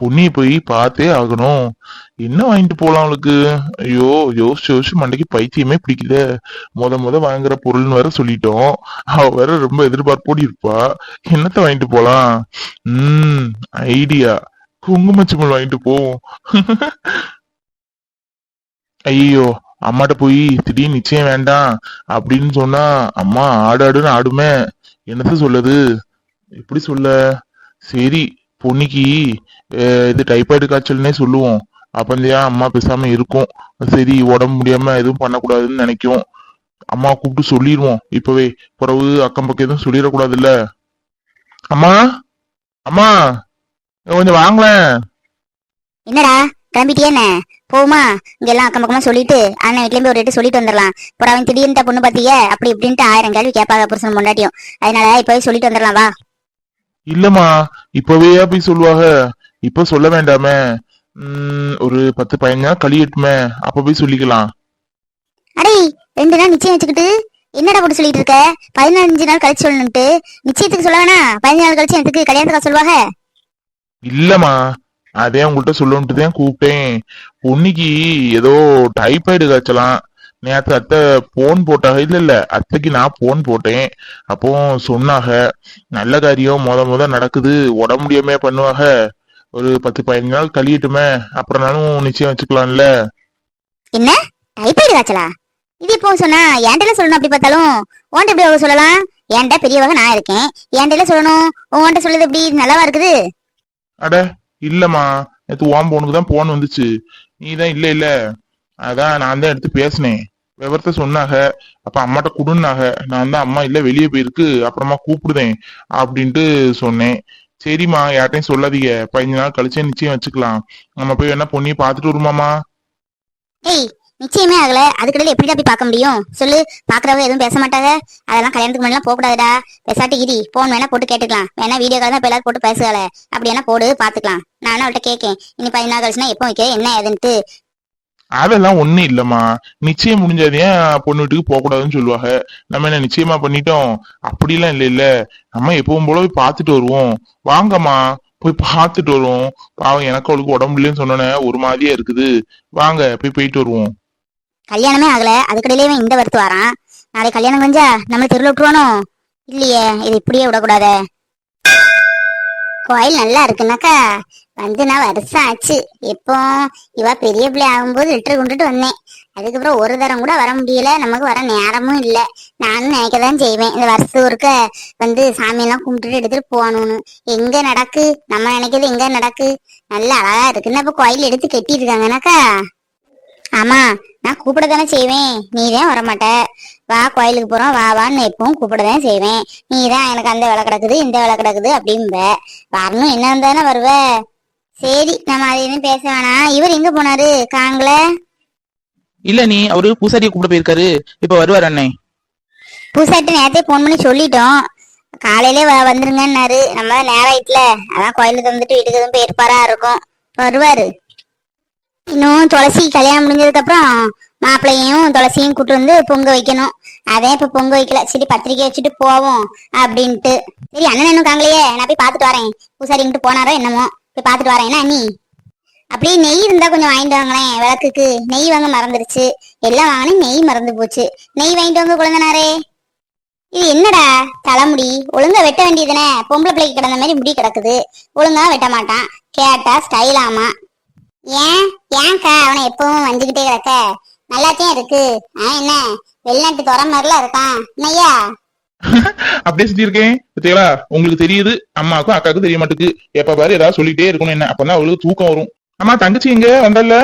பொண்ணிய போய் பார்த்தே ஆகணும். என்ன வாங்கிட்டு போலாம் அவளுக்கு? ஐயோ யோசிச்சு யோசிச்சு மண்டைக்கு பைத்தியமே பிடிக்கல. முத முத வாங்குற பொருள்னு வேற சொல்லிட்டோம். அவ வேற ரொம்ப எதிர்பார்ப்போடி இருப்பா. என்னத்த வாங்கிட்டு போலாம்? உம் ஐடியா. குங்குமச்சிமல் வாங்கிட்டு போவோம். ஐயோ அம்மாட்ட போய் திடீர்னு நிச்சயம் வேண்டாம் அப்படின்னு சொன்னா அம்மா ஆடு ஆடுன்னு ஆடுமே. என்னத்த சொல்லுது? எப்படி சொல்ல? சரி பொன்னிக்கு இது டைபாய்டு காய்ச்சல்னே சொல்லுவோம். அப்பந்தையா அம்மா பேசாம இருக்கும். சரி உடம்பு முடியாம எதுவும் பண்ணக்கூடாதுன்னு நினைக்கும். அம்மா கூப்பிட்டு சொல்லிடுவோம் இப்பவே பிறகு அக்கம் பக்கம் எதுவும் சொல்லிடக்கூடாதுல்ல? அம்மா அம்மா கொஞ்சம் வாங்களேன் என்னடா கிளம்பிட்டியா போமா இங்க எல்லாம் அக்கம் பக்கமா சொல்லிட்டு அண்ணன் வீட்லயும் போய் ஒரு ரேட்டு சொல்லிட்டு வந்துடலாம் அப்புறம் அவன் திடீர்னு பொண்ணு பாத்தீங்க அப்படி இப்படின்ட்டு ஆயிரம் கேள்வி கேட்பாங்க புருஷன் முன்னாடியும் அதனால இப்பவே சொல்லிட்டு வந்துடலாம் வா. இல்லம்மா இப்பவே போய் சொல்லுவாங்க இப்ப சொல்ல வேண்டாமே. உம் ஒரு பத்து பதினஞ்சு நாள் கழியட்டுமே அப்ப போய் சொல்லிக்கலாம். அடே ரெண்டு நாள் நிச்சயம் வச்சுக்கிட்டு என்னடா போட்டு சொல்லிட்டு இருக்க? பதினஞ்சு நாள் கழிச்சு சொல்லணும்ட்டு. நிச்சயத்துக்கு சொல்ல வேணா பதினஞ்சு நாள் கழிச்சு எனக்கு கல்யாணத்துக்கு சொல்லுவாங்க இல்லம்மா அதே உங்கள்கிட்ட சொல்லணுன்ட்டு தான் கூப்பிட்டேன். பொன்னிக்கு ஏதோ டைபாய்டு காய்ச்சலாம் நேத்து அத்தை போன் போட்டாங்க. இல்ல இல்ல அத்தைக்கு நான் போன் போட்டேன். அப்போ சொன்னாங்க நல்ல காரியம் முத முத நடக்குது உடம்பு முடியாம பண்ணுவாங்க. ஒரு பத்து பதினஞ்சு நாள் கழியட்டுமே அப்புறம்னாலும் நிச்சயம் வச்சுக்கலாம்ல. என்ன? டைப்பாய்டு காய்ச்சலா? இது இப்போ சொன்னா? என்கிட்ட சொல்லணும் அப்படி பார்த்தாலும். உன்கிட்ட எப்படி அவங்க சொல்லலாம்? என்கிட்ட பெரியவங்க நான் இருக்கேன். என்கிட்ட சொல்லணும். உன்கிட்ட சொல்லுது எப்படி? நல்லாவா இருக்குது? அட இல்லம்மா. நேத்து ஓம் போனுக்கு தான் போன் வந்துச்சு. நீ தான் இல்ல இல்ல. அதான் நான் தான் எடுத்து பேசினேன். விவரத்தை சொன்னாங்க. அப்ப அம்மாட்ட குடுன்னாக நான் தான் அம்மா இல்ல வெளியே போயிருக்கு. அப்புறமா கூப்பிடுதேன் அப்படின்ட்டு சொன்னேன். சரிம்மா யார்ட்டையும் சொல்லாதீங்க. பதினஞ்சு நாள் கழிச்சே நிச்சயம் வச்சுக்கலாம். நம்ம போய் வேணா பொண்ணியை பாத்துட்டு வருமாமா ஏய் நிச்சயமே ஆகல அதுக்கடையில எப்படிடா போய் பார்க்க முடியும்? சொல்லு பாக்குறவங்க எதுவும் பேச மாட்டாங்க. அதெல்லாம் கல்யாணத்துக்கு முன்னாடி போக கூடாதுடா பேசாட்டி இடி போன் வேணா போட்டு கேட்டுக்கலாம். வேணா வீடியோ கால் தான் எல்லாரும் போட்டு பேசுகல அப்படி என்ன போடு பாத்துக்கலாம் நான் அவள்கிட்ட கேட்கேன் இனி பதினாறு கழிச்சுனா எப்போ வைக்க என்ன ஏதுன்ட்டு. அதெல்லாம் ஒண்ணும் இல்லம்மா. நிச்சயம் முடிஞ்சது. ஏன் பொண்ணு வீட்டுக்கு போக கூடாதுன்னு சொல்லுவாங்க? நம்ம என்ன நிச்சயமா பண்ணிட்டோம்? அப்படிலாம் இல்ல இல்ல. நம்ம எப்பவும் போல போய் பார்த்துட்டு வருவோம். வாங்கம்மா போய் பார்த்துட்டு வருவோம். பாவம் எனக்கு அவளுக்கு உடம்பு இல்லைன்னு சொன்னோன்னே ஒரு மாதிரியா இருக்குது. வாங்க போய் போயிட்டு வருவோம். கல்யாணமே ஆகல. அதுக்கடையிலேயே இந்த வருத்து வரான். நாளை கல்யாணம் கொஞ்சா நம்ம தெருவில் விட்டுருவானோ? இல்லையே இது இப்படியே விடக்கூடாத. கோயில் நல்லா இருக்குனாக்கா வந்து நான் வருஷம் ஆச்சு இப்போ இவ பெரிய பிள்ளை ஆகும்போது லிட்டர் கொண்டுட்டு வந்தேன். அதுக்கப்புறம் ஒரு தரம் கூட வர முடியல. நமக்கு வர நேரமும் இல்லை. நானும் நினைக்க தான் செய்வேன். இந்த வருஷம் ஒருக்க வந்து சாமியெல்லாம் கும்பிட்டுட்டு எடுத்துட்டு போகணும்னு. எங்க நடக்கு? நம்ம நினைக்கிறது எங்க நடக்கு? நல்ல அழகா இருக்குன்னு அப்ப கோயில் எடுத்து கட்டியிருக்காங்கனாக்கா? ஆமா நான் கூப்பிட தானே செய்வேன். நீ தான் வரமாட்ட. வா கோயிலுக்கு போறோம். வா வான்னு எப்பவும் கூப்பிட தான் செய்வேன். நீ தான் எனக்கு அந்த வேலை கிடக்குது இந்த வேலை கிடக்குது அப்படிம்ப. வரணும். என்ன தானே வருவ? சரி நம்ம அதை எதுவும் பேச வேணாம். இவர் எங்க போனாரு? காங்கல இல்ல நீ அவரு பூசாரியை கூப்பிட போயிருக்காரு. இப்ப வருவார் அண்ணே. பூசாட்டு நேரத்தே ஃபோன் பண்ணி சொல்லிட்டோம். காலையிலே வ- வந்துருங்கன்னாரு. நம்ம நேரம் ஆயிட்டுல. அதான் கோயிலுக்கு வந்துட்டு வீட்டுக்கு எதுவும் போயிருப்பாரா இருக்கும். வருவாரு. இன்னும் துளசி கல்யாணம் முடிஞ்சதுக்கு அப்புறம் மாப்பிள்ளையும் துளசியும் கூட்டு வந்து பொங்க வைக்கணும். அதே இப்ப பொங்க வைக்கல. சரி பத்திரிக்கை வச்சுட்டு போவோம் அப்படின்ட்டு. சரி அண்ணன் இன்னும் காங்கலையே. நான் போய் பார்த்துட்டு வரேன். பூசாரி இங்கிட்டு போனாரோ என்னமோ. போய் பார்த்துட்டு வரேன். என்ன அப்படியே நெய் இருந்தா கொஞ்சம் வாங்கிட்டு வாங்களேன். விளக்குக்கு நெய் வாங்க மறந்துருச்சு எல்லாம் வாங்கினேன் நெய் மறந்து போச்சு. நெய் வாங்கிட்டு வாங்க குழந்தனாரே. இது என்னடா? தலைமுடி. ஒழுங்கா வெட்ட வேண்டியதுனே பொம்பளை பிள்ளைக்கு கிடந்த மாதிரி முடி கிடக்குது. ஒழுங்கா வெட்ட மாட்டான். கேட்டா ஸ்டைலாமா ஏன்? ஏன்க்கா? அவனை எப்பவும் வந்துகிட்டே கிடக்க. நல்லாத்தையும் இருக்கு. ஆ என்ன? வெளிநாட்டு துற மாதிரிலாம் இருக்கான். என்னையா அப்படியே சொல்லியிருக்கேன் பார்த்தீங்களா உங்களுக்கு தெரியுது அம்மாவுக்கும் அக்காவுக்கும் தெரிய மாட்டேங்குது எப்ப பாரு ஏதாவது சொல்லிட்டே இருக்கணும் என்ன. அப்பதான் அவளுக்கு தூக்கம் வரும். அம்மா தங்கச்சி எங்க? வந்தல்ல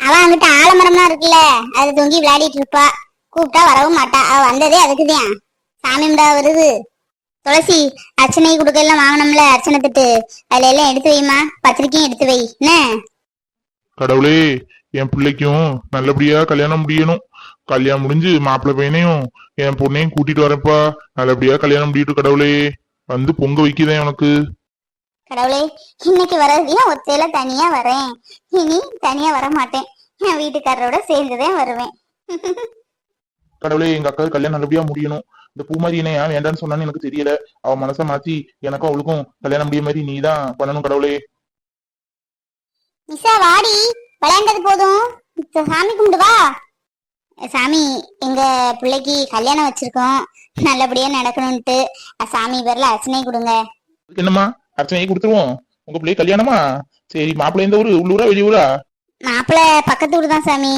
அவன் அங்கிட்ட ஆலமரம்லாம் இருக்குல்ல. அது தொங்கி விளையாடிட்டு இருப்பா. கூப்பிட்டா வரவும் மாட்டா. அவ வந்ததே அதுக்குதான். சாமியம்டா வருது. துளசி அர்ச்சனை கொடுக்க எல்லாம் வாங்கணும்ல அர்ச்சனை திட்டு. அதுல எல்லாம் எடுத்து வைமா பத்திரிக்கையும் எடுத்து வை. என்ன? கடவுளே என் பிள்ளைக்கும் நல்லபடியா கல்யாணம் முடியணும். கல்யாணம் முடிஞ்சு மாப்பிள்ளை பையனையும் என் பொண்ணையும் கூட்டிட்டு வரப்பா நல்லபடியா கல்யாணம் முடியட்டும் கடவுளே. வந்து பொங்க வைக்குதேன் உனக்கு. கடவுளே இன்னைக்கு வர்றதையும் ஒத்தையில தனியா வரேன். இனி தனியா வர மாட்டேன் என் வீட்டுக்காரரோட சேர்ந்துதான் வருவேன். கடவுளே எங்க அக்காவுக்கு கல்யாணம் நல்லபடியா முடியணும். இந்த பூமாரி என்ன ஏன் வேண்டான்னு சொன்னான்னு எனக்கு தெரியல. அவ மனசை மாத்தி எனக்கும் அவளுக்கும் கல்யாணம் முடிய மாதிரி நீ தான் பண்ணணும் கடவுளே. நிஷா வாடி. விளையாண்டது போதும். சாமி கும்பிடு வா. சாமி எங்க பிள்ளைக்கு கல்யாணம் வச்சிருக்கோம். நல்லபடியா நடக்கணும்ட்டு சாமி பேர்ல அர்ச்சனை கொடுங்க. என்னம்மா? அர்ச்சனையை கொடுத்துருவோம். உங்க பிள்ளை கல்யாணமா? சரி மாப்பிள்ளை எந்த ஊரு? உள்ளூரா வெளியூரா? மாப்பிள்ளை பக்கத்து ஊர் தான் சாமி.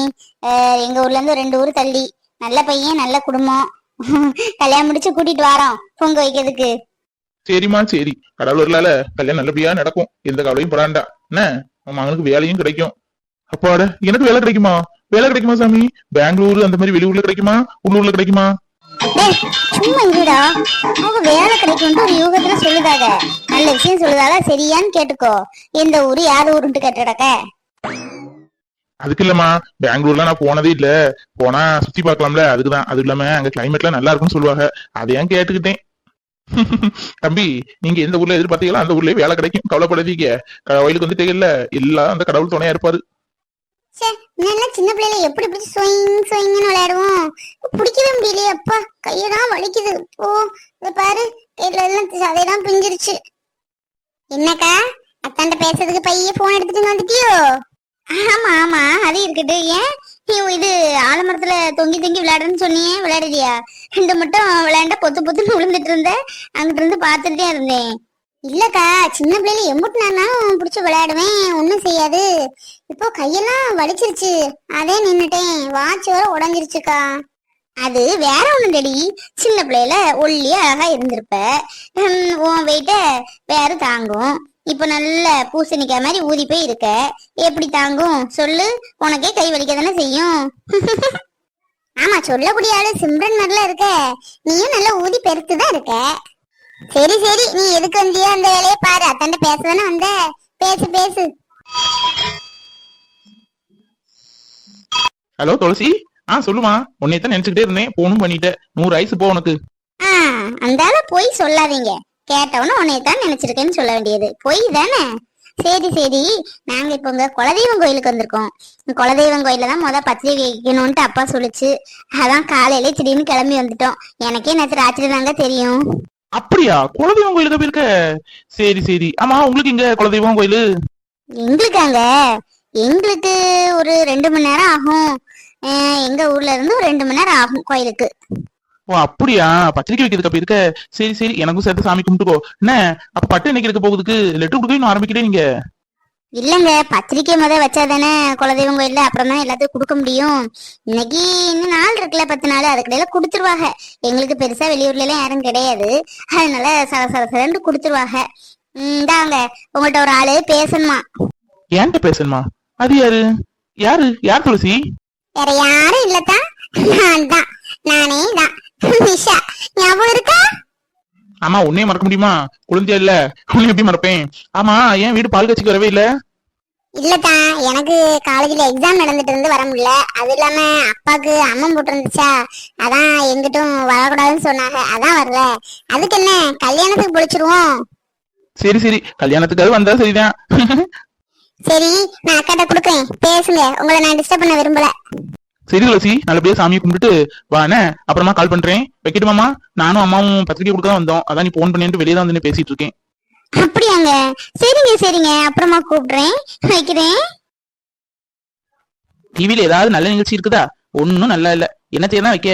எங்க ஊர்ல இருந்து ரெண்டு ஊர் தள்ளி. நல்ல பையன் நல்ல குடும்பம். கல்யாணம் முடிச்சு கூட்டிட்டு வரோம் பொங்க வைக்கிறதுக்கு. சரிம்மா சரி. கடவுளர்லால கல்யாணம் நல்லபடியா நடக்கும். எந்த கவலையும் படாண்டா. என்ன? மகனுக்கு வேலையும் கிடைக்கும். அப்பாட எனக்கு வேலை கிடைக்குமா? வேலை கிடைக்குமா சாமி? பெங்களூர் அந்த மாதிரி வெளியூர்ல கிடைக்குமா? உள்ளூர்ல கிடைக்குமா? டேய், சும்மா இருடா. அவங்க வேலை கிடைக்கும்ட்டு ஒரு யூகத்துல சொல்லுதாக நல்ல விஷயம் சொல்லுதால சரியான்னு கேட்டுக்கோ. எந்த ஊரு யார் ஊருன்ட்டு கேட்டுடக்க. அதுக்கு இல்லம்மா. பெங்களூர்ல நான் போனதே இல்ல. போனா சுத்தி பார்க்கலாம்ல. அதுக்குதான் அது இல்லாம அங்க கிளைமேட்லாம் நல்லா இருக்கும்னு சொல்லுவாங்க. அதையும் கேட்டுக்கிட்டேன்? தம்பி நீங்க எந்த ஊர்ல எதிர்பார்த்தீங்களோ அந்த ஊர்லயே வேலை கிடைக்கும். கவலைப்படாதீங்க. கோயிலுக்கு வந்துட்டே இல்ல எல்லாம் அந்த கடவுள் துணையா இருப்பாரு. முன்னெல்லாம் சின்ன பிள்ளைல எப்படி பிடிச்சி ஸ்விங் ஸ்விங்னு விளையாடுவோம்? பிடிக்கவே முடியலையே அப்பா. கையெல்லாம் வலிக்குது. ஓ இத பாரு. கையில எல்லாம் சதையெல்லாம் பிஞ்சிருச்சு. என்னக்கா? அத்தாண்ட பேசுறதுக்கு பைய போன் எடுத்துட்டு வந்துட்டியோ? ஆமா ஆமா. அது இருக்கட்டு ஏன்? நீ இது ஆலமரத்துல தொங்கி தொங்கி விளையாடுறேன்னு சொன்னியே விளையாடுறியா? ரெண்டு மட்டும் விளையாண்டா பொத்து பொத்துன்னு விழுந்துட்டு இருந்த. அங்கிட்டு இருந்து பார்த்துட்டே இருந்தேன். இல்லக்கா சின்ன பிள்ளைல எம்புட்டினாலும் பிடிச்சி விளையாடுவேன். ஒன்றும் செய்யாது. இப்போ கையெல்லாம் வலிச்சிருச்சு. அதே நின்னுட்டேன். வாட்ச் வர உடஞ்சிருச்சுக்கா. அது வேற ஒண்ணு டெடி சின்ன பிள்ளையில ஒல்லியா அழகா இருந்திருப்ப. உன் வெயிட்ட வேற தாங்கும். இப்போ நல்ல பூசணிக்காய் மாதிரி ஊதி போய் இருக்க. எப்படி தாங்கும்? சொல்லு. உனக்கே கை வலிக்க தானே செய்யும். ஆமா சொல்லக்கூடிய ஆளு சிம்ரன் மாதிரிலாம் இருக்க. நீயும் நல்லா ஊதி பெருத்து தான் இருக்க. சரி சரி. நீ எதுக்கு வந்தியோ அந்த வேலையை பாரு. அத்தாண்ட பேசதானே வந்த. பேசு பேசு. ஹலோ துளசி. ஆ சொல்லுமா. உன்னை தான் நினைச்சுக்கிட்டே இருந்தேன். போனும் பண்ணிட்டேன் நூறு ஐஸ் போ உனக்கு. அந்தால போய் சொல்லாதீங்க. கேட்டவன உன்னை தான் நினைச்சிருக்கேன்னு சொல்ல வேண்டியது. பொய் தானே? சரி சரி. நாங்க இப்போ உங்க குலதெய்வம் கோயிலுக்கு வந்திருக்கோம். குலதெய்வம் கோயில தான் முத பத்திரிகை வைக்கணும்ட்டு அப்பா சொல்லுச்சு. அதான் காலையிலே திடீர்னு கிளம்பி வந்துட்டோம். எனக்கே நேற்று ராத்திரி தாங்க தெரியும். அப்படியா? குலதெய்வம் கோயிலுக்கு போயிருக்க? சரி சரி. ஆமா உங்களுக்கு இங்க குலதெய்வம் கோயிலு? எங்களுக்காங்க எங்களுக்கு ஒரு ரெண்டு மணி நேரம் ஆகும். எங்க ஊர்ல இருந்து ஒரு ரெண்டு மணி நேரம் ஆகும் கோயிலுக்கு. ஓ அப்படியா? பத்திரிக்கை வைக்கிறதுக்கு அப்ப இருக்க? சரி சரி. எனக்கும் சேர்த்து சாமி கும்பிட்டுக்கோ என்ன? அப்ப பட்டு என்னைக்கு இருக்க போகுதுக்கு? லெட்டர் கொடுக்க இன்னும் ஆரம்பிக்கிட்டே நீங்க. இல்லங்க பத்திரிக்கை முத வச்சாதானே குலதெய்வம் கோயில்ல அப்புறம் தான் எல்லாத்தையும் கொடுக்க முடியும். இன்னைக்கு இன்னும் நாள் இருக்குல்ல பத்து நாள் அதுக்கிடையில கொடுத்துருவாங்க. எங்களுக்கு பெருசா வெளியூர்ல எல்லாம் யாரும் கிடையாது. அதனால சர சர சரன்னு கொடுத்துருவாங்க இந்தாங்க உங்கள்ட்ட ஒரு ஆளு பேசணுமா? ஏன்ட்ட பேசணுமா? அது யாரு? யாரு? யார் துளசி? வேற யாரும் இல்லத்தான் நான் தான் நானே தான் நிஷா ஞாபகம் இருக்கா? ஆமா உன்னையும் மறக்க முடியுமா? குழந்தையா இல்ல? உன்னை எப்படி மறப்பேன்? ஆமா ஏன் வீடு பால் கட்சிக்கு வரவே இல்ல? இல்லத்தா எனக்கு காலேஜ்ல எக்ஸாம் நடந்துட்டு இருந்து வர முடியல. அது இல்லாம அப்பாக்கு அம்மன் போட்டு இருந்துச்சா அதான் எங்கிட்டும் வரக்கூடாதுன்னு சொன்னாங்க. அதான் வரல. அதுக்கு என்ன? கல்யாணத்துக்கு பொழிச்சிருவோம். சரி சரி. கல்யாணத்துக்காவது வந்தா சரிதான். சரி நான் அக்காட்ட கொடுக்குறேன். பேசுங்க. உங்களை நான் டிஸ்டர்ப் பண்ண விரும்பல. சரி துளசி நல்லபடியா சாமியை கும்பிட்டுட்டு வா என்ன? அப்புறமா கால் பண்றேன். வைக்கட்டுமாமா நானும் அம்மாவும் பத்திரிக்கை கொடுக்க தான் வந்தோம். அதான் நீ போன் பண்ணிட்டு வெளியே தான் வந்து பேசிட்டு இருக்கேன். அப்படியாங்க. சரிங்க சரிங்க. அப்புறமா கூப்பிடுறேன். வைக்கிறேன். டிவில ஏதாவது நல்ல நிகழ்ச்சி இருக்குதா? ஒன்னும் நல்லா இல்ல. என்ன செய்யலாம் வைக்க.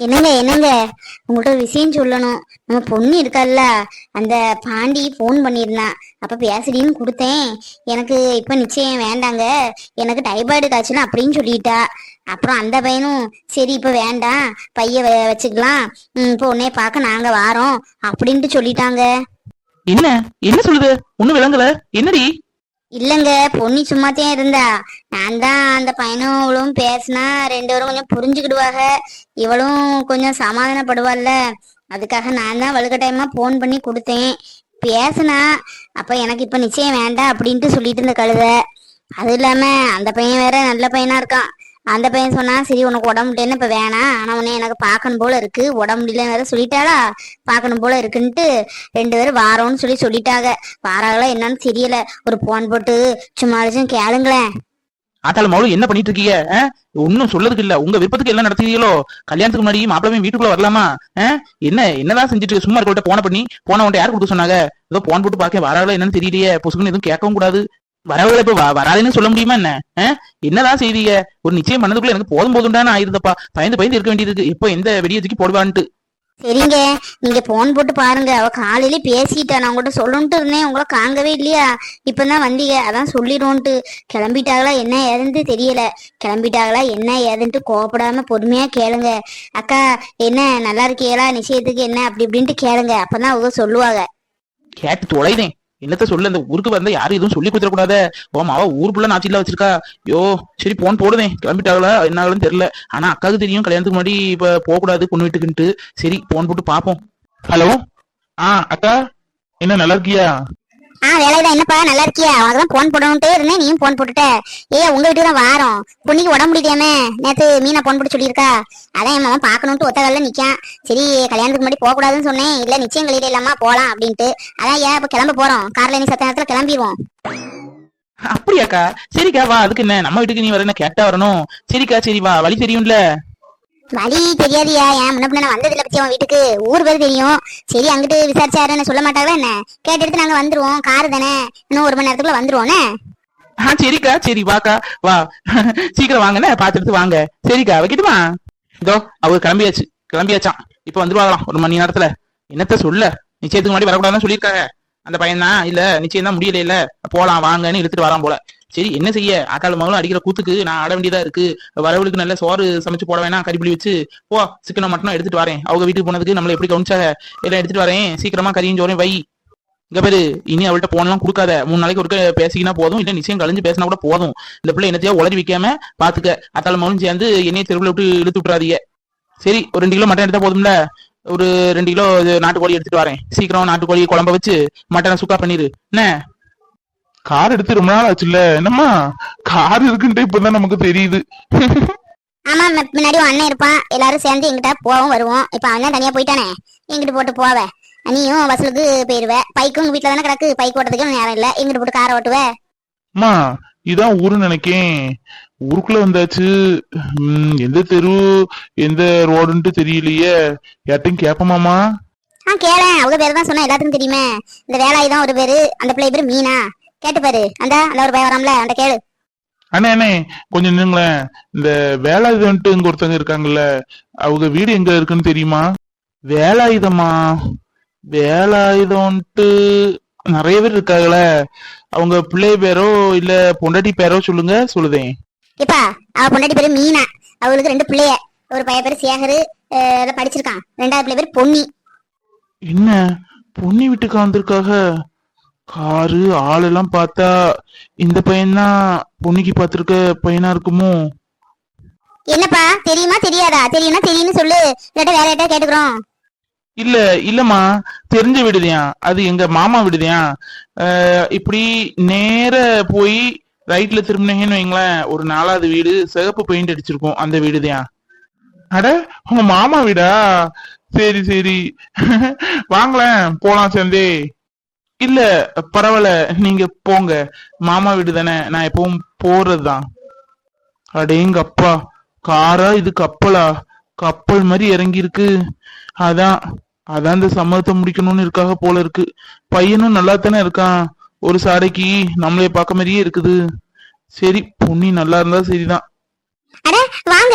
என்னங்க என்னங்க? உங்கள்ட்ட ஒரு விஷயம் சொல்லணும். நம்ம பொண்ணு இருக்கால்ல. அந்த பாண்டி ஃபோன் பண்ணியிருந்தான் அப்ப பேசுடின்னு கொடுத்தேன். எனக்கு இப்ப நிச்சயம் வேண்டாங்க. எனக்கு டைபாய்டு காய்ச்சல் அப்படின்னு சொல்லிட்டா. அப்புறம் அந்த பையனும் சரி இப்ப வேண்டாம். பைய வச்சுக்கலாம். ம், இப்போ உன்னைய பார்க்க நாங்க வாரோம். அப்படின்ட்டு சொல்லிட்டாங்க. என்ன? என்ன சொல்லுது? ஒண்ணும் விளங்கல. என்னடி? இல்லங்க பொண்ணு சும்மாத்தையும் இருந்தா. நான் தான் அந்த பையனும் இவளும் பேசினா ரெண்டு பேரும் கொஞ்சம் புரிஞ்சுக்கிடுவாங்க இவளும் கொஞ்சம் சமாதானப்படுவாள்ல. அதுக்காக நான் தான் வலுக்கட்டாயமா ஃபோன் பண்ணி கொடுத்தேன். பேசினா அப்ப எனக்கு இப்ப நிச்சயம் வேண்டாம் அப்படின்ட்டு சொல்லிட்டு இருந்த கழுத. அது இல்லாம அந்த பையன் வேற நல்ல பையனா இருக்கான். அந்த பையன் சொன்னா சரி உனக்கு உடம்பு முடியலன்னு இப்ப வேணாம். ஆனா உன்னை எனக்கு பார்க்கணும் போல இருக்கு. உடம்பு முடியலன்னு வேற சொல்லிட்டாளா? பார்க்கணும் போல இருக்குன்ட்டு ரெண்டு பேரும் வாரோன்னு சொல்லி சொல்லிட்டாங்க. வாராங்களா என்னன்னு தெரியல. ஒரு போன் போட்டு சும்மா அழைச்சும் கேளுங்களேன். ஆத்தால மவுளு என்ன பண்ணிட்டு இருக்கீங்க ஒன்னும் சொல்லதுக்கு இல்ல. உங்க விருப்பத்துக்கு எல்லாம் நடத்துறீங்களோ? கல்யாணத்துக்கு முன்னாடி மாப்பிளமே வீட்டுக்குள்ள வரலாமா? ஆ? என்ன என்னதான் செஞ்சுட்டு சும்மா இருக்க போன பண்ணி போன உன்ட்ட யார் கொடுக்க சொன்னாங்க? ஏதோ போன் போட்டு பார்க்க வராங்களா என்னன்னு தெரியலையே. பொசுக்குன்னு எதுவும் கேட்கவும் கூடாது. வரவுகளை இப்ப வராதுன்னு சொல்ல முடியுமா என்ன? என்னதான் செய்தீங்க ஒரு நிச்சயம் பண்ணதுக்குள்ள எனக்கு போதும் போதும்டான்னு ஆயிருந்தப்பா. பயந்து பயந்து இருக்க வேண்டியது இருக்கு. எப்போ எந்த வெடியை தூக்கி போடுவான்ட்டு? சரிங்க. நீங்க போன் போட்டு பாருங்க. அவ காலையில பேசிட்டா. நான் உங்கள்கிட்ட சொல்லணுன்ட்டு இருந்தேன். உங்களை காங்கவே இல்லையா? இப்பதான் வந்தீங்க. அதான் சொல்லிடுவோன்ட்டு. கிளம்பிட்டாங்களா? என்ன ஏதுன்ட்டு தெரியல. கிளம்பிட்டாங்களா? என்ன ஏதுன்ட்டு கோவப்படாம பொறுமையா கேளுங்க. அக்கா என்ன நல்லா இருக்கீங்களா? நிச்சயத்துக்கு என்ன? அப்படி இப்படின்ட்டு கேளுங்க. அப்பதான் அவங்க சொல்லுவாங்க. கேட்டு தொலைதேன். என்னத்த சொல்ல இந்த ஊருக்கு வந்தா யாரும் எதுவும் சொல்லி கொடுத்துட ஓ மாவ ஊருக்குள்ள நாச்சில வச்சிருக்கா. யோ சரி போன் போடுதேன் கிளம்பிட்டாங்களா என்ன ஆகுதுன்னு தெரியல. ஆனா அக்காவுக்கு தெரியும் கல்யாணத்துக்கு முன்னாடி இப்ப போக கூடாது பொண்ணு வீட்டுக்குன்ட்டு. சரி போன் போட்டு பாப்போம். ஹலோ ஆ அக்கா. என்ன நல்லா இருக்கியா? ஆ வேலைதான் என்னப்பா நல்லா இருக்கியா? உனக்கு தான் போன் போடணுன்ட்டே இருந்தேன். நீயும் போன் போட்டுட்ட. ஏ உங்க வீட்டுக்கு தான் வாரம். பொண்ணுக்கு உடம்பு முடியாமே நேத்து மீனா போன் போட்டு சொல்லியிருக்கா. அதான் என் மாமன் பாக்கணும்ட்டு ஒத்த காலில் நிக்கான். சரி கல்யாணத்துக்கு முன்னாடி போக கூடாதுன்னு சொன்னேன். இல்ல நிச்சயம் கழியில இல்லாம போலாம் அப்படின்ட்டு. அதான் ஏன் இப்ப கிளம்ப போறோம்? கார்ல நீ சத்த நேரத்துல கிளம்பிடுவோம். அப்படியாக்கா? சரிக்கா வா. அதுக்கு என்ன? நம்ம வீட்டுக்கு நீ வரணும் கேட்டா வரணும்? சரிக்கா சரி வா. வழி தெரியும்ல. வழி தெரியாதியா? ஏன் முன்ன பின்ன நான் பத்தி அவன் வீட்டுக்கு. ஊர் பேர் தெரியும். சரி அங்கிட்டு விசாரிச்சாருன்னு சொல்ல மாட்டாங்களா என்ன? கேட்டு எடுத்து நாங்க வந்துருவோம். காரு தானே. இன்னும் ஒரு மணி நேரத்துக்குள்ள வந்துருவோண்ணே ஆ சரிக்கா சரி வாக்கா. வா. சீக்கிரம் வாங்கண்ணே பாத்துட்டு எடுத்து வாங்க. சரிக்கா வைக்கட்டுமா இதோ அவர் கிளம்பியாச்சு. கிளம்பியாச்சான் இப்ப வந்துருவாங்களாம் ஒரு மணி நேரத்துல. என்னத்த சொல்ல? நிச்சயத்துக்கு முன்னாடி வரக்கூடாதுன்னு சொல்லியிருக்காங்க. அந்த பையன் தான் இல்ல நிச்சயம் தான் முடியல இல்ல போலாம் வாங்கன்னு இழுத்துட்டு வரான் போல. சரி என்ன செய்ய? ஆட்டாள் மகளும் அடிக்கிற கூத்துக்கு நான் ஆட வேண்டியதா இருக்கு. வரவளுக்கு நல்ல சோறு சமைச்சு போட வேணாம் கறிப்புளி வச்சு. போ சிக்கனை மட்டும் எடுத்துட்டு வரேன். அவங்க வீட்டுக்கு போனதுக்கு நம்மள எப்படி கவனிச்சாக எல்லாம் எடுத்துட்டு வரேன். சீக்கிரமா கறியும் சோறையும் வை. இங்க பேரு இனி அவள்கிட்ட போனலாம் கொடுக்காத. மூணு நாளைக்கு ஒருக்க பேசிக்கினா போதும். இல்ல நிச்சயம் கழிஞ்சு பேசினா கூட போதும். இந்த பிள்ளை என்னத்தையா உளறி வைக்காம பாத்துக்க. அத்தால மகனும் சேர்ந்து என்னைய தெருவில் விட்டு இழுத்து விட்டுறாதீங்க. சரி ஒரு ரெண்டு கிலோ மட்டன் எடுத்தா போதும்ல? ஒரு ரெண்டு கிலோ நாட்டுக்கோழி எடுத்துட்டு வரேன். சீக்கிரம் நாட்டுக்கோழி குழம்ப வச்சு மட்டனை சுக்கா பண்ணிரு. என்ன? கார் எடுத்து ரொம்ப நாள் ஆச்சுல்ல? என்னம்மா? கார் இருக்குன்ட்டு இப்பதான் நமக்கு தெரியுது. ஆமா முன்னாடி உன் அண்ணன் இருப்பான். எல்லாரும் சேர்ந்து எங்கிட்ட போவோம் வருவோம். இப்ப அண்ணன் தனியா போயிட்டானே. எங்கிட்டு போட்டு போவ? நீயும் பஸ்ஸுக்கு போயிருவ. பைக்கும் உங்க வீட்டுல தானே கிடக்கு? பைக் ஓட்டுறதுக்கு நேரம் இல்ல. எங்கிட்டு போட்டு காரை ஓட்டுவ? அம்மா இதான் ஊருன்னு நினைக்கேன். ஊருக்குள்ள வந்தாச்சு. எந்த தெரு எந்த ரோடுன்ட்டு தெரியலையே. யார்ட்டையும் கேப்பமாமா ஆ கேளேன். அவங்க பேர் தான் சொன்னா எல்லாத்துக்கும் தெரியுமே. இந்த வேலாய் தான் ஒரு பேரு. அந்த பிள்ளை பேரு மீனா. கேட்டு பாரு. அந்த அந்த ஒரு பையன் வராமல அந்த கேளு. அண்ணே அண்ணே கொஞ்சம் நின்னுங்களேன் இந்த வேலாயுதம்ட்டு இங்க ஒருத்தங்க இருக்காங்கல்ல அவங்க வீடு எங்க இருக்குன்னு தெரியுமா? வேலாயுதமா வேலாயுதம்ட்டு நிறைய பேர் இருக்காங்களே. அவங்க பிள்ளை பேரோ இல்ல பொண்டாட்டி பேரோ சொல்லுங்க சொல்லுதேன் இப்பா அவ பொண்டாட்டி பேரு மீனா. அவளுக்கு ரெண்டு பிள்ளைய. ஒரு பையன் பேரு சேகரு அஹ், படிச்சிருக்கான். ரெண்டாவது பிள்ளை பேரு பொன்னி. என்ன? பொன்னி வீட்டுக்கு வந்திருக்காக? காரு ஆளெல்லாம் பார்த்தா இந்த பையன்தான் பொன்னிக்கு பார்த்திருக்க பையனா இருக்குமோ? என்னப்பா தெரியுமா தெரியாதா? தெரியும்னா தெரியும்னு சொல்லு. இல்லாட்ட வேற யார்ட்ட கேட்டுக்கிறோம். இல்ல இல்லம்மா. தெரிஞ்ச வீடுதான். அது எங்க மாமா வீடுதான். அஹ், இப்படி நேர போய் ரைட்ல திரும்பினீங்கன்னு வைங்களேன் ஒரு நாலாவது வீடு சிகப்பு பெயிண்ட் அடிச்சிருக்கும் அந்த வீடுதான். அட உங்க மாமா வீடா? சரி சரி. வாங்களேன் போலாம் சேர்ந்தே இல்ல பரவாயில்ல நீங்க போங்க. மாமா வீடு தானே நான் எப்பவும் போறதுதான். அடேங்க அப்பா. காரா இது கப்பலா கப்பல் மாதிரி இறங்கி இருக்கு அதான் அதான் இந்த சம்மதத்தை முடிக்கணும்னு இருக்காக போல இருக்கு. பையனும் நல்லா தானே இருக்கான். ஒரு சாடைக்கு நம்மளே பார்க்க மாதிரியே இருக்குது. சரி பொன்னி நல்லா இருந்தா சரிதான். அட வாங்க.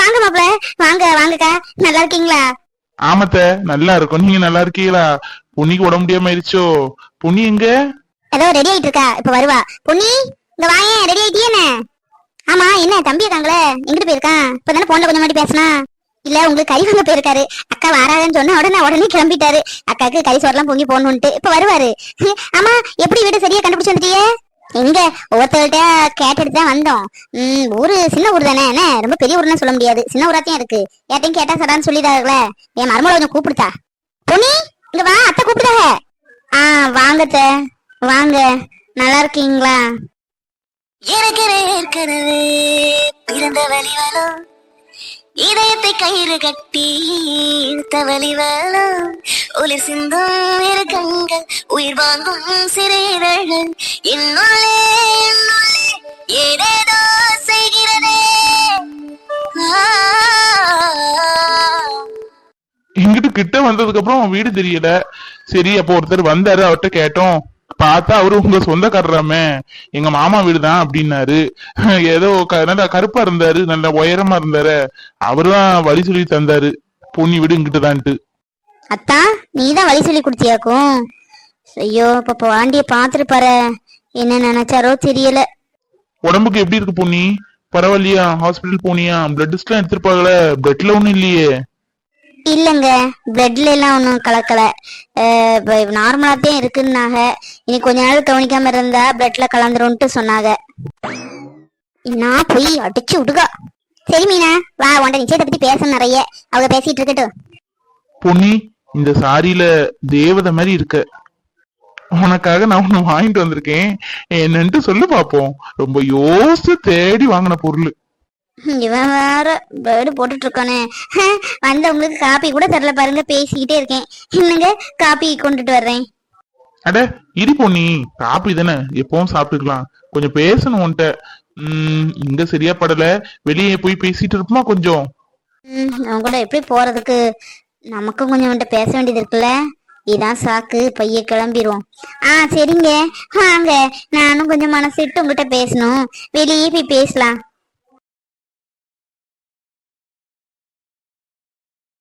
வாங்க மாப்ள வாங்க வாங்கக்கா. நல்லா இருக்கீங்களா? ஆமத்த நல்லா இருக்கும். நீங்க நல்லா இருக்கீங்களா? பொன்னிக்கு உடம்பு முடியாம ஆயிடுச்சோ? பொன்னி எங்க? ஏதோ ரெடி ஆயிட்டு இருக்கா இப்ப வருவா. பொன்னி இந்த வாயேன் ரெடி ஆயிட்டியேன்னு ஆமா என்ன தம்பி இருக்காங்களே? எங்கிட்டு போயிருக்கான்? இப்பதானே போன்ல கொஞ்சம் முன்னாடி பேசினா? இல்ல உங்களுக்கு கறி வாங்க போயிருக்காரு. அக்கா வராதுன்னு சொன்ன உடனே உடனே கிளம்பிட்டாரு. அக்காக்கு கறி சோறெல்லாம் பொங்கி போகணும்ட்டு இப்ப வருவாரு. ஆமா எப்படி வீடு சரியா கண்டுபிடிச்சு வந்துட்டியே? எங்க? ஒவ்வொருத்தர்கிட்ட கேட்டுட்டு தான் வந்தோம். உம் ஊரு சின்ன ஊர் தானே என்ன? ரொம்ப பெரிய ஊர்னு சொல்ல முடியாது. சின்ன ஊராத்தையும் இருக்கு. யார்ட்டையும் கேட்டா சடான்னு சொல்லிடாங்களே என் மருமலை கொஞ்சம் கூப்பிடுத்தா. பொன்னி இங்க வா அத்தை கூப்பிட்டாங்க ஆ வாங்கத்த வாங்க. நல்லா இருக்கீங்களா? எனக்கு ஏற்கனவே பிறந்த வலிவலம் இதயத்தை கயிறு கட்டி இழுத்த வலிவலம் ஒளி சிந்தும் இருக்கங்கள் உயிர் வாங்கும் சிறைதழ்கள் என்னுள்ளே என்னுள்ளே ஏதேதோ செய்கிறதே. ஆ கிட்ட வந்ததுக்கு அப்புறம் வீடு தெரியல. சரி அப்போ ஒருத்தர் வந்தாரு அவர்கிட்ட கேட்டோம். பார்த்தா அவரு உங்க சொந்தக்காரராமே. எங்க மாமா வீடு தான் அப்படின்னாரு. ஏதோ நல்லா கருப்பா இருந்தாரு நல்ல உயரமா இருந்தாரு. அவருதான் வழி சொல்லி தந்தாரு. பொன்னி வீடு இங்கிட்டுதான்ட்டு. அத்தா நீ தான் வழி சொல்லி கொடுத்தியாக்கும். ஐயோ இப்ப பாண்டிய பாத்துட்டு பாரு என்ன நினைச்சாரோ தெரியல. உடம்புக்கு எப்படி இருக்கு பொன்னி? பரவாயில்லையா? ஹாஸ்பிட்டல் போனியா? பிளட் எல்லாம் எடுத்திருப்பாங்களே. பிளட்ல ஒண்ணும் இல்லையே. இல்லைங்க. பிளட்ல எல்லாம் ஒன்றும் கலக்கல. நார்மலாக தான் இருக்குன்னாங்க. இனி கொஞ்ச நாள் கவனிக்காம இருந்தா பிளட்ல கலந்துரும்ட்டு சொன்னாங்க. நான் போய் அடிச்சு விடுகா. சரி மீனா. வா உன்ட நிச்சயத்தை பத்தி பேச நிறைய. அவங்க பேசிட்டு இருக்கட்டும். பொன்னி இந்த சாரியில தேவதை மாதிரி இருக்க. உனக்காக நான் ஒண்ணு வாங்கிட்டு வந்திருக்கேன். என்னன்ட்டு சொல்லு பாப்போம். ரொம்ப யோசிச்சு தேடி வாங்கின பொருள். இவன் வேற பேர்டு போட்டுட்டு இருக்கானே வந்தவங்களுக்கு காப்பி கூட தரல பாருங்க பேசிக்கிட்டே இருக்கேன். என்னங்க காப்பி கொண்டுட்டு வர்றேன்? அட இடி பொன்னி காப்பி தானே எப்பவும் சாப்பிட்டுக்கலாம். கொஞ்சம் பேசணும் உன்கிட்ட உம் இங்க சரியா படல வெளியே போய் பேசிட்டு இருப்போமா கொஞ்சம்? அவன் கூட எப்படி போறதுக்கு? நமக்கும் கொஞ்சம் அவன்கிட்ட பேச வேண்டியது இருக்குல்ல? இதான் சாக்கு பைய கிளம்பிடுவோம் ஆ சரிங்க. வாங்க நானும் கொஞ்சம் மனசு விட்டு உங்ககிட்ட பேசணும். வெளியே போய் பேசலாம்.